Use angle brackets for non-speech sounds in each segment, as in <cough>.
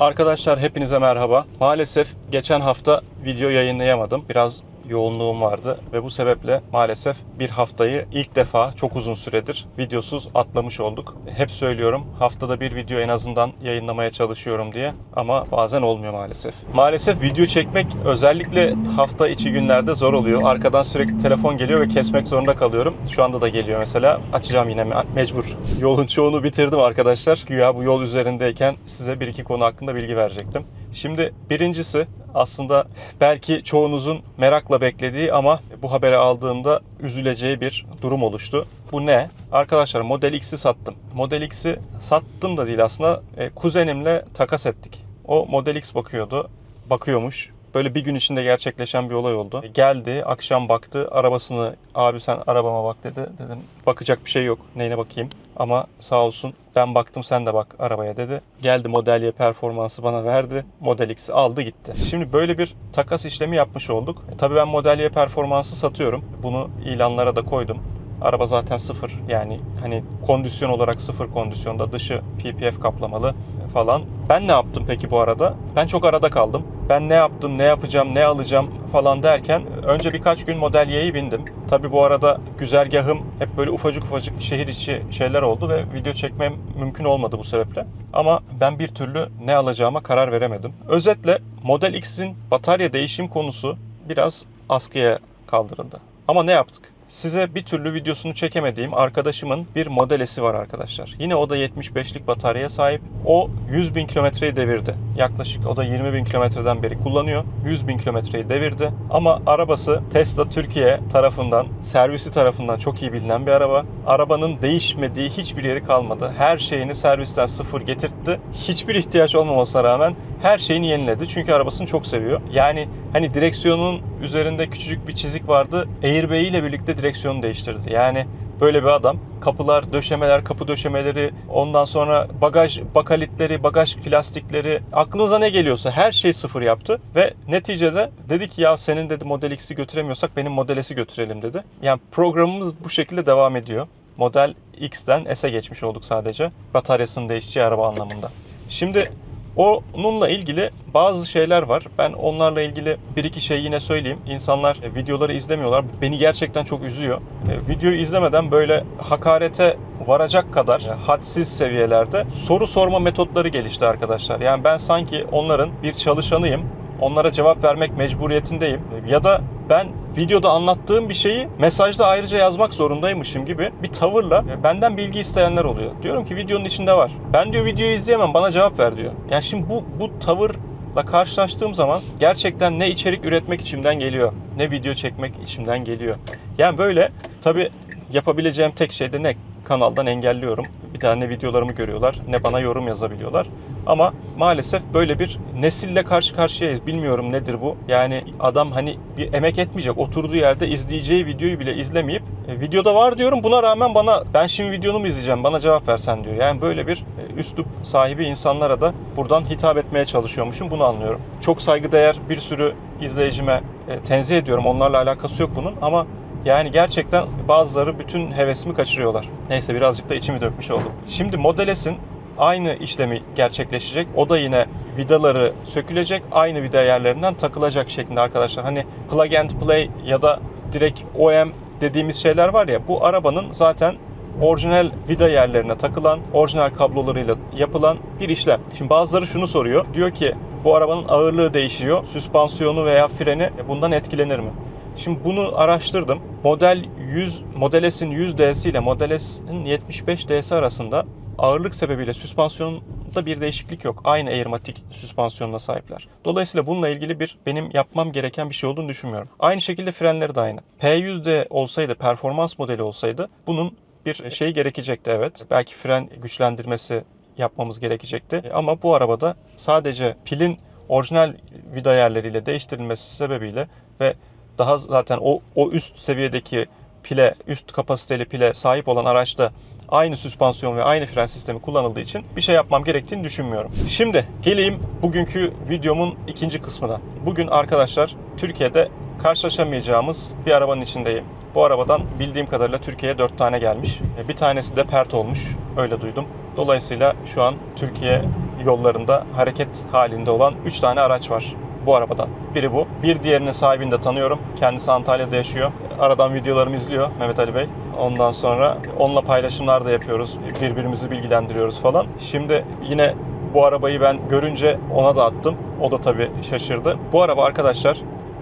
Arkadaşlar hepinize merhaba. Maalesef geçen hafta video yayınlayamadım. Biraz yoğunluğum vardı ve bu sebeple maalesef bir haftayı ilk defa çok uzun süredir videosuz atlamış olduk. Hep söylüyorum haftada bir video en azından yayınlamaya çalışıyorum diye ama bazen olmuyor maalesef. Maalesef video çekmek özellikle hafta içi günlerde zor oluyor. Arkadan sürekli telefon geliyor ve kesmek zorunda kalıyorum. Şu anda da geliyor mesela. Açacağım yine me- mecbur. <laughs> Yolun çoğunu bitirdim arkadaşlar. Güya bu yol üzerindeyken size bir iki konu hakkında bilgi verecektim. Şimdi birincisi aslında belki çoğunuzun merakla beklediği ama bu haberi aldığında üzüleceği bir durum oluştu. Bu ne? Arkadaşlar Model X'i sattım. Model X'i sattım da değil aslında. E, kuzenimle takas ettik. O Model X bakıyordu. Bakıyormuş. Böyle bir gün içinde gerçekleşen bir olay oldu. Geldi, akşam baktı, arabasını, abi sen arabama bak dedi. Dedim bakacak bir şey yok, neyine bakayım. Ama sağ olsun ben baktım sen de bak arabaya dedi. Geldi Model Y performansı bana verdi. Model X'i aldı gitti. Şimdi böyle bir takas işlemi yapmış olduk. E, tabii ben Model Y performansı satıyorum. Bunu ilanlara da koydum. Araba zaten sıfır yani hani kondisyon olarak sıfır kondisyonda dışı PPF kaplamalı falan. Ben ne yaptım peki bu arada? Ben çok arada kaldım. Ben ne yaptım, ne yapacağım, ne alacağım falan derken önce birkaç gün Model Y'yi bindim. Tabi bu arada güzergahım hep böyle ufacık ufacık şehir içi şeyler oldu ve video çekmem mümkün olmadı bu sebeple. Ama ben bir türlü ne alacağıma karar veremedim. Özetle Model X'in batarya değişim konusu biraz askıya kaldırıldı. Ama ne yaptık? Size bir türlü videosunu çekemediğim arkadaşımın bir modelesi var arkadaşlar. Yine o da 75'lik bataryaya sahip. O 100 bin kilometreyi devirdi. Yaklaşık o da 20 bin kilometreden beri kullanıyor. 100 bin kilometreyi devirdi. Ama arabası Tesla Türkiye tarafından, servisi tarafından çok iyi bilinen bir araba. Arabanın değişmediği hiçbir yeri kalmadı. Her şeyini servisten sıfır getirtti. Hiçbir ihtiyaç olmamasına rağmen her şeyini yeniledi. Çünkü arabasını çok seviyor. Yani hani direksiyonun üzerinde küçücük bir çizik vardı. Airbag ile birlikte direksiyonu değiştirdi. Yani böyle bir adam. Kapılar, döşemeler, kapı döşemeleri, ondan sonra bagaj bakalitleri, bagaj plastikleri, aklınıza ne geliyorsa her şey sıfır yaptı ve neticede dedi ki ya senin dedi Model X'i götüremiyorsak benim Model S'i götürelim dedi. Yani programımız bu şekilde devam ediyor. Model X'ten S'e geçmiş olduk sadece. Bataryasının değişeceği araba anlamında. Şimdi Onunla ilgili bazı şeyler var. Ben onlarla ilgili bir iki şey yine söyleyeyim. İnsanlar e, videoları izlemiyorlar. Beni gerçekten çok üzüyor. E, Videoyu izlemeden böyle hakarete varacak kadar e, hadsiz seviyelerde soru sorma metotları gelişti arkadaşlar. Yani ben sanki onların bir çalışanıyım. Onlara cevap vermek mecburiyetindeyim. Ya da ben videoda anlattığım bir şeyi mesajda ayrıca yazmak zorundaymışım gibi bir tavırla benden bilgi isteyenler oluyor. Diyorum ki videonun içinde var. Ben diyor videoyu izleyemem bana cevap ver diyor. Yani şimdi bu bu tavırla karşılaştığım zaman gerçekten ne içerik üretmek içimden geliyor ne video çekmek içimden geliyor. Yani böyle tabi yapabileceğim tek şey de ne? Kanaldan engelliyorum. Bir daha ne videolarımı görüyorlar ne bana yorum yazabiliyorlar. Ama maalesef böyle bir nesille karşı karşıyayız. Bilmiyorum nedir bu. Yani adam hani bir emek etmeyecek. Oturduğu yerde izleyeceği videoyu bile izlemeyip e, videoda var diyorum. Buna rağmen bana ben şimdi videonu mu izleyeceğim? Bana cevap versen diyor. Yani böyle bir e, üslup sahibi insanlara da buradan hitap etmeye çalışıyormuşum. Bunu anlıyorum. Çok saygıdeğer bir sürü izleyicime e, tenzih ediyorum. Onlarla alakası yok bunun ama yani gerçekten bazıları bütün hevesimi kaçırıyorlar. Neyse birazcık da içimi dökmüş oldum. Şimdi Model S'in aynı işlemi gerçekleşecek. O da yine vidaları sökülecek. Aynı vida yerlerinden takılacak şeklinde arkadaşlar. Hani plug and play ya da direkt OM dediğimiz şeyler var ya bu arabanın zaten orijinal vida yerlerine takılan, orijinal kablolarıyla yapılan bir işlem. Şimdi bazıları şunu soruyor. Diyor ki bu arabanın ağırlığı değişiyor. Süspansiyonu veya freni bundan etkilenir mi? Şimdi bunu araştırdım. Model 100, Model S'in 100D'si ile Model S'in 75D'si arasında ağırlık sebebiyle süspansiyonda bir değişiklik yok. Aynı airmatik süspansiyonuna sahipler. Dolayısıyla bununla ilgili bir benim yapmam gereken bir şey olduğunu düşünmüyorum. Aynı şekilde frenleri de aynı. P100D olsaydı, performans modeli olsaydı bunun bir şey gerekecekti evet. Belki fren güçlendirmesi yapmamız gerekecekti. Ama bu arabada sadece pilin orijinal vida yerleriyle değiştirilmesi sebebiyle ve daha zaten o, o üst seviyedeki pile, üst kapasiteli pile sahip olan araçta aynı süspansiyon ve aynı fren sistemi kullanıldığı için bir şey yapmam gerektiğini düşünmüyorum. Şimdi geleyim bugünkü videomun ikinci kısmına. Bugün arkadaşlar Türkiye'de karşılaşamayacağımız bir arabanın içindeyim. Bu arabadan bildiğim kadarıyla Türkiye'ye 4 tane gelmiş. Bir tanesi de pert olmuş. Öyle duydum. Dolayısıyla şu an Türkiye yollarında hareket halinde olan 3 tane araç var bu arabadan. Biri bu. Bir diğerinin sahibini de tanıyorum. Kendisi Antalya'da yaşıyor. Aradan videolarımı izliyor Mehmet Ali Bey. Ondan sonra onunla paylaşımlar da yapıyoruz. Birbirimizi bilgilendiriyoruz falan. Şimdi yine bu arabayı ben görünce ona da attım. O da tabii şaşırdı. Bu araba arkadaşlar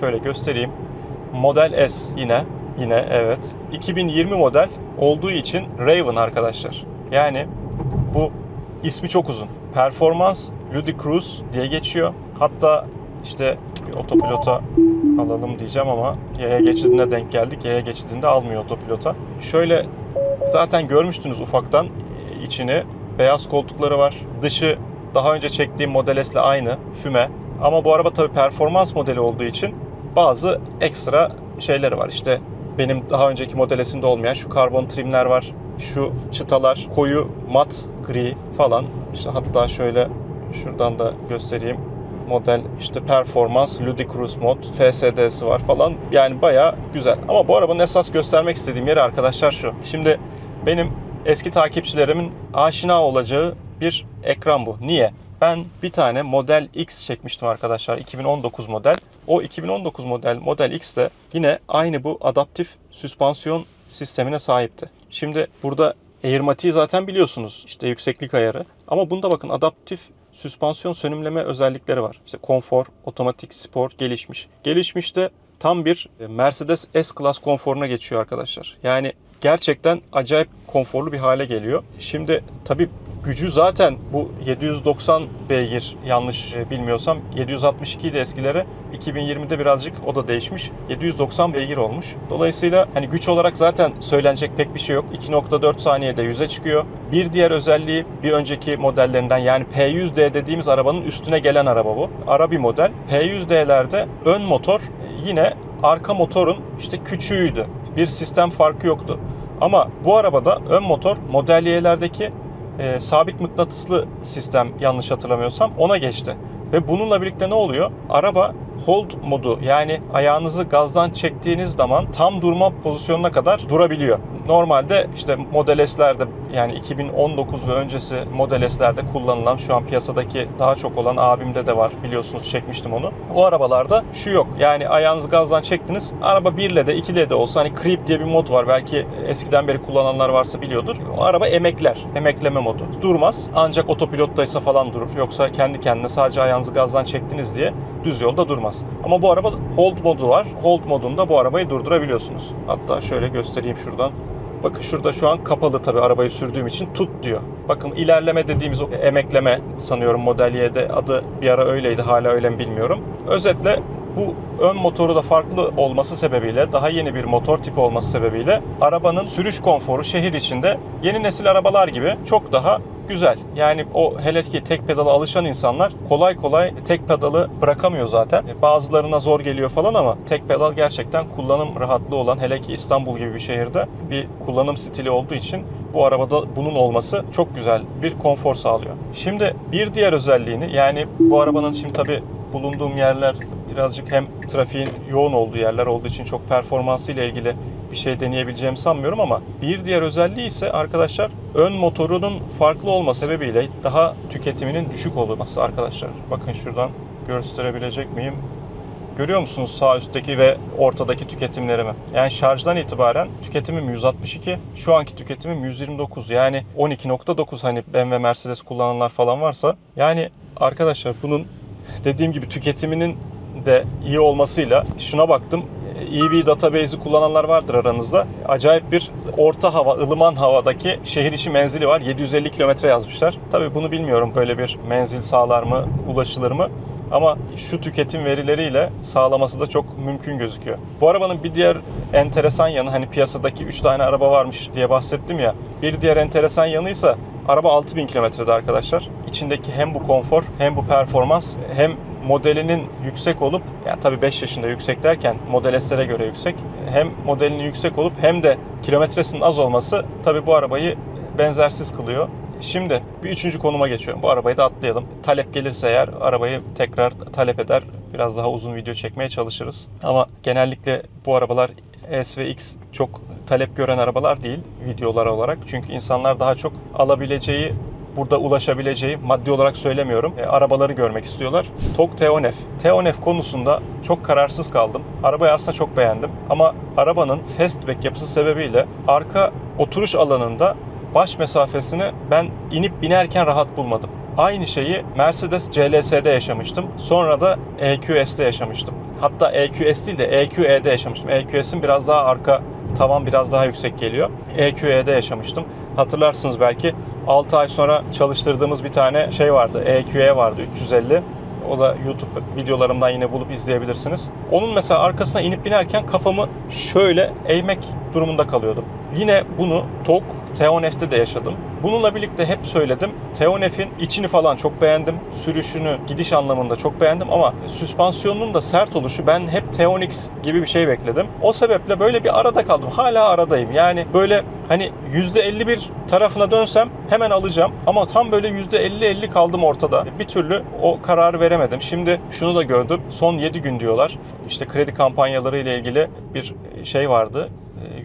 şöyle göstereyim. Model S yine. Yine evet. 2020 model olduğu için Raven arkadaşlar. Yani bu ismi çok uzun. Performans Ludicrous diye geçiyor. Hatta işte bir otopilota alalım diyeceğim ama yaya geçidine denk geldik. Yaya geçidinde almıyor otopilota. Şöyle zaten görmüştünüz ufaktan içini. Beyaz koltukları var. Dışı daha önce çektiğim Model S ile aynı. Füme. Ama bu araba tabii performans modeli olduğu için bazı ekstra şeyleri var. İşte benim daha önceki Model S'inde olmayan şu karbon trimler var. Şu çıtalar koyu mat gri falan. İşte hatta şöyle şuradan da göstereyim. Model işte performans, ludicrous mod, FSD'si var falan. Yani baya güzel. Ama bu arabanın esas göstermek istediğim yeri arkadaşlar şu. Şimdi benim eski takipçilerimin aşina olacağı bir ekran bu. Niye? Ben bir tane Model X çekmiştim arkadaşlar. 2019 model. O 2019 model Model X de yine aynı bu adaptif süspansiyon sistemine sahipti. Şimdi burada Airmatiği zaten biliyorsunuz. İşte yükseklik ayarı. Ama bunda bakın adaptif süspansiyon sönümleme özellikleri var. İşte konfor, otomatik, spor gelişmiş. Gelişmiş de tam bir e, Mercedes S-Class konforuna geçiyor arkadaşlar. Yani gerçekten acayip konforlu bir hale geliyor. Şimdi tabii gücü zaten bu 790 beygir yanlış e, bilmiyorsam 762 de eskilere 2020'de birazcık o da değişmiş. 790 beygir olmuş. Dolayısıyla hani güç olarak zaten söylenecek pek bir şey yok. 2.4 saniyede 100'e çıkıyor. Bir diğer özelliği bir önceki modellerinden yani P100D dediğimiz arabanın üstüne gelen araba bu. Ara bir model. P100D'lerde ön motor yine arka motorun işte küçüğüydü. Bir sistem farkı yoktu. Ama bu arabada ön motor Model Y'lerdeki e, sabit mıknatıslı sistem yanlış hatırlamıyorsam ona geçti. Ve bununla birlikte ne oluyor? Araba hold modu yani ayağınızı gazdan çektiğiniz zaman tam durma pozisyonuna kadar durabiliyor. Normalde işte Model S'lerde yani 2019 ve öncesi Model S'lerde kullanılan şu an piyasadaki daha çok olan abimde de var biliyorsunuz çekmiştim onu. O arabalarda şu yok. Yani ayağınızı gazdan çektiniz. Araba 1 ile de 2 ile de olsa hani creep diye bir mod var. Belki eskiden beri kullananlar varsa biliyordur. O araba emekler. Emekleme modu. Durmaz. Ancak otopilottaysa falan durur. Yoksa kendi kendine sadece ayağınızı gazdan çektiniz diye düz yolda durmaz. Ama bu araba hold modu var. Hold modunda bu arabayı durdurabiliyorsunuz. Hatta şöyle göstereyim şuradan. Bakın şurada şu an kapalı tabii arabayı sürdüğüm için tut diyor. Bakın ilerleme dediğimiz o emekleme sanıyorum Model Y'de adı bir ara öyleydi hala öyle mi bilmiyorum. Özetle bu ön motoru da farklı olması sebebiyle, daha yeni bir motor tipi olması sebebiyle arabanın sürüş konforu şehir içinde yeni nesil arabalar gibi çok daha güzel. Yani o hele ki tek pedala alışan insanlar kolay kolay tek pedalı bırakamıyor zaten. Bazılarına zor geliyor falan ama tek pedal gerçekten kullanım rahatlığı olan hele ki İstanbul gibi bir şehirde bir kullanım stili olduğu için bu arabada bunun olması çok güzel bir konfor sağlıyor. Şimdi bir diğer özelliğini yani bu arabanın şimdi tabi bulunduğum yerler birazcık hem trafiğin yoğun olduğu yerler olduğu için çok performansı ile ilgili bir şey deneyebileceğimi sanmıyorum ama bir diğer özelliği ise arkadaşlar ön motorunun farklı olması sebebiyle daha tüketiminin düşük olması arkadaşlar. Bakın şuradan gösterebilecek miyim? Görüyor musunuz sağ üstteki ve ortadaki tüketimlerimi? Yani şarjdan itibaren tüketimim 162, şu anki tüketimim 129. Yani 12.9 hani BMW Mercedes kullananlar falan varsa. Yani arkadaşlar bunun dediğim gibi tüketiminin de iyi olmasıyla şuna baktım. EV database'i kullananlar vardır aranızda. Acayip bir orta hava, ılıman havadaki şehir içi menzili var. 750 kilometre yazmışlar. Tabii bunu bilmiyorum böyle bir menzil sağlar mı, ulaşılır mı? Ama şu tüketim verileriyle sağlaması da çok mümkün gözüküyor. Bu arabanın bir diğer enteresan yanı hani piyasadaki 3 tane araba varmış diye bahsettim ya. Bir diğer enteresan yanıysa araba 6000 kilometrede arkadaşlar. İçindeki hem bu konfor hem bu performans hem modelinin yüksek olup yani tabii 5 yaşında yüksek derken Model S'lere göre yüksek. Hem modelinin yüksek olup hem de kilometresinin az olması tabii bu arabayı benzersiz kılıyor. Şimdi bir üçüncü konuma geçiyorum. Bu arabayı da atlayalım. Talep gelirse eğer arabayı tekrar talep eder. Biraz daha uzun video çekmeye çalışırız. Ama genellikle bu arabalar S ve X çok talep gören arabalar değil videolar olarak. Çünkü insanlar daha çok alabileceği burada ulaşabileceği maddi olarak söylemiyorum. E, arabaları görmek istiyorlar. TOG Teonef. Teonef konusunda çok kararsız kaldım. Arabayı aslında çok beğendim. Ama arabanın fastback yapısı sebebiyle arka oturuş alanında baş mesafesini ben inip binerken rahat bulmadım. Aynı şeyi Mercedes CLS'de yaşamıştım. Sonra da EQS'de yaşamıştım. Hatta EQS değil de EQE'de yaşamıştım. EQS'in biraz daha arka tavan biraz daha yüksek geliyor. EQE'de yaşamıştım. Hatırlarsınız belki 6 ay sonra çalıştırdığımız bir tane şey vardı. EQE vardı 350. O da YouTube videolarımdan yine bulup izleyebilirsiniz. Onun mesela arkasına inip binerken kafamı şöyle eğmek durumunda kalıyordum. Yine bunu TOG Teonef'te de yaşadım. Bununla birlikte hep söyledim. Teonef'in içini falan çok beğendim. Sürüşünü, gidiş anlamında çok beğendim ama süspansiyonunun da sert oluşu ben hep Teonix gibi bir şey bekledim. O sebeple böyle bir arada kaldım. Hala aradayım. Yani böyle hani %51 tarafına dönsem hemen alacağım ama tam böyle %50-50 kaldım ortada. Bir türlü o kararı veremedim. Şimdi şunu da gördüm. Son 7 gün diyorlar. İşte kredi kampanyaları ile ilgili bir şey vardı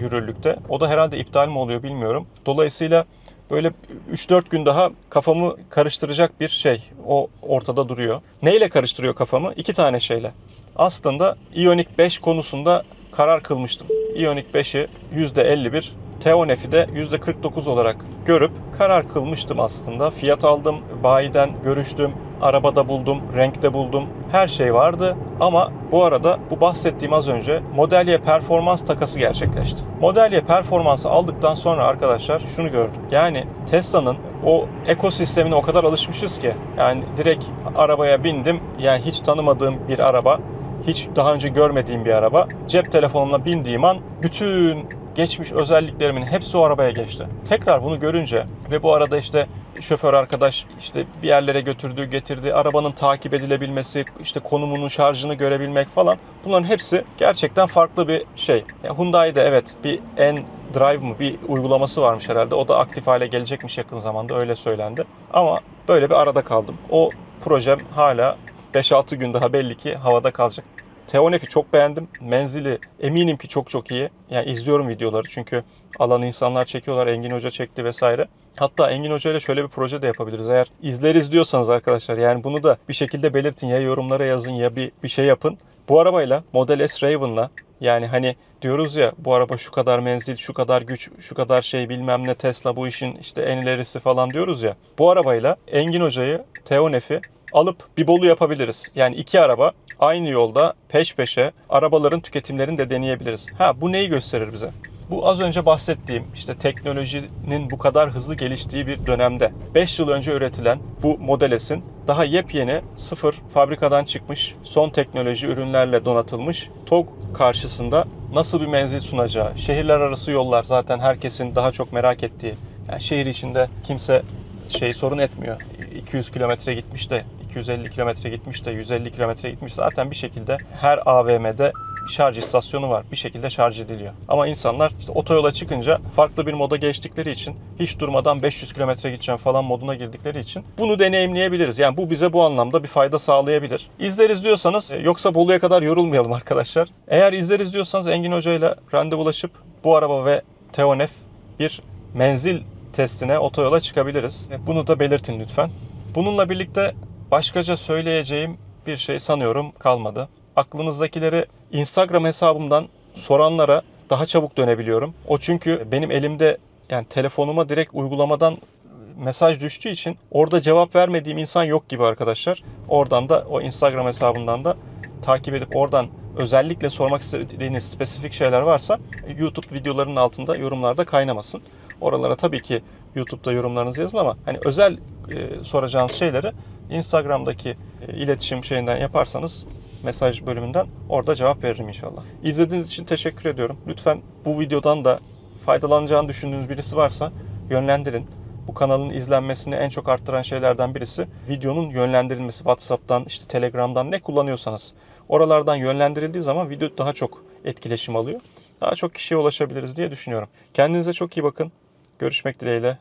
yürürlükte. O da herhalde iptal mi oluyor bilmiyorum. Dolayısıyla böyle 3-4 gün daha kafamı karıştıracak bir şey o ortada duruyor. Neyle karıştırıyor kafamı? İki tane şeyle. Aslında Ioniq 5 konusunda karar kılmıştım. Ioniq 5'i %51, Teonef'i de %49 olarak görüp karar kılmıştım aslında. Fiyat aldım, bayiden görüştüm, arabada buldum, renkte buldum. Her şey vardı ama bu arada bu bahsettiğim az önce Modelye performans takası gerçekleşti. Modelye performansı aldıktan sonra arkadaşlar şunu gördüm. Yani Tesla'nın o ekosistemine o kadar alışmışız ki yani direkt arabaya bindim. Yani hiç tanımadığım bir araba hiç daha önce görmediğim bir araba. Cep telefonumla bindiğim an bütün geçmiş özelliklerimin hepsi o arabaya geçti. Tekrar bunu görünce ve bu arada işte şoför arkadaş işte bir yerlere götürdü, getirdi, arabanın takip edilebilmesi, işte konumunun şarjını görebilmek falan bunların hepsi gerçekten farklı bir şey. Ya Hyundai'de evet bir N Drive mı bir uygulaması varmış herhalde. O da aktif hale gelecekmiş yakın zamanda öyle söylendi. Ama böyle bir arada kaldım. O projem hala 5-6 gün daha belli ki havada kalacak. Teonef'i çok beğendim. Menzili eminim ki çok çok iyi. Yani izliyorum videoları çünkü alan insanlar çekiyorlar. Engin Hoca çekti vesaire. Hatta Engin Hoca ile şöyle bir proje de yapabiliriz. Eğer izleriz diyorsanız arkadaşlar yani bunu da bir şekilde belirtin. Ya yorumlara yazın ya bir, bir şey yapın. Bu arabayla Model S Raven'la yani hani diyoruz ya bu araba şu kadar menzil, şu kadar güç, şu kadar şey bilmem ne Tesla bu işin işte en ilerisi falan diyoruz ya. Bu arabayla Engin Hoca'yı, Teonef'i alıp bir bolu yapabiliriz. Yani iki araba aynı yolda peş peşe arabaların tüketimlerini de deneyebiliriz. Ha bu neyi gösterir bize? Bu az önce bahsettiğim işte teknolojinin bu kadar hızlı geliştiği bir dönemde 5 yıl önce üretilen bu Model S'in daha yepyeni sıfır fabrikadan çıkmış son teknoloji ürünlerle donatılmış TOG karşısında nasıl bir menzil sunacağı, şehirler arası yollar zaten herkesin daha çok merak ettiği. Yani şehir içinde kimse şey sorun etmiyor. 200 kilometre gitmiş de 250 kilometre gitmiş de 150 kilometre gitmiş zaten bir şekilde her AVM'de şarj istasyonu var. Bir şekilde şarj ediliyor. Ama insanlar işte otoyola çıkınca farklı bir moda geçtikleri için hiç durmadan 500 kilometre gideceğim falan moduna girdikleri için bunu deneyimleyebiliriz. Yani bu bize bu anlamda bir fayda sağlayabilir. İzleriz diyorsanız e, yoksa Bolu'ya kadar yorulmayalım arkadaşlar. Eğer izleriz diyorsanız Engin Hoca ile randevulaşıp bu araba ve Teonef bir menzil testine otoyola çıkabiliriz. Bunu da belirtin lütfen. Bununla birlikte başkaca söyleyeceğim bir şey sanıyorum kalmadı. Aklınızdakileri Instagram hesabımdan soranlara daha çabuk dönebiliyorum. O çünkü benim elimde yani telefonuma direkt uygulamadan mesaj düştüğü için orada cevap vermediğim insan yok gibi arkadaşlar. Oradan da o Instagram hesabından da takip edip oradan özellikle sormak istediğiniz spesifik şeyler varsa YouTube videolarının altında yorumlarda kaynamasın. Oralara tabii ki YouTube'da yorumlarınızı yazın ama hani özel e, soracağınız şeyleri Instagram'daki e, iletişim şeyinden yaparsanız mesaj bölümünden orada cevap veririm inşallah. İzlediğiniz için teşekkür ediyorum. Lütfen bu videodan da faydalanacağını düşündüğünüz birisi varsa yönlendirin. Bu kanalın izlenmesini en çok arttıran şeylerden birisi videonun yönlendirilmesi. WhatsApp'tan, işte Telegram'dan ne kullanıyorsanız oralardan yönlendirildiği zaman video daha çok etkileşim alıyor. Daha çok kişiye ulaşabiliriz diye düşünüyorum. Kendinize çok iyi bakın. Görüşmek dileğiyle.